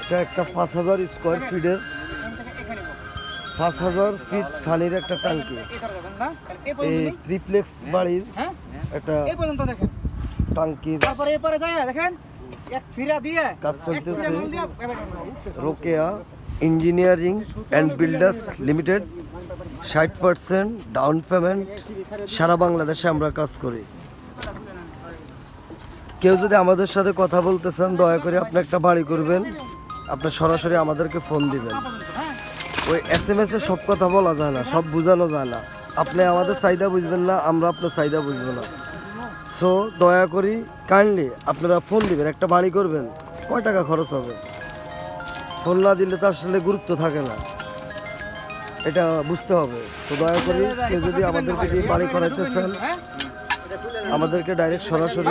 এটা একটা পাঁচ হাজার স্কোয়ার ফিটের এখান থেকে পাঁচ হাজার ফিট একটা ট্যাঙ্কি এই? ট্রিপ্লেক্স বাড়ির হ্যাঁ? একটা এই পর্যন্ত দেখেন ট্যাঙ্কির তারপরে এপারে যায় দেখেন এক ফিরা দিয়ে কাজ চলতেছে। Rokeya engineering and builders limited ষাট পার্সেন্ট ডাউন পেমেন্ট সারা বাংলাদেশে আমরা কাজ করি কেউ যদি আমাদের সাথে কথা বলতে চান দয়া করে আপনি একটা বাড়ি করবেন। আপনি সরাসরি আমাদেরকে ফোন দিবেন? ওই এস এম এস এ সব কথা বলা যায় না, সব বোঝানো যায় না। আপনি আমাদের চাহিদা বুঝবেন না, আমরা আপনার চাহিদা বুঝব না। সো দয়া করি কাইন্ডলি আপনারা ফোন দিবেন, একটা বাড়ি করবেন, কয় টাকা খরচ হবে? ফোন না দিলে তো আসলে গুরুত্ব থাকে না। এটা বুঝতে হবে। তো দয়া করি, কেউ যদি আমাদেরকে দিয়ে বাড়ি করাইতে চান? আমাদেরকে ডাইরেক্ট সরাসরি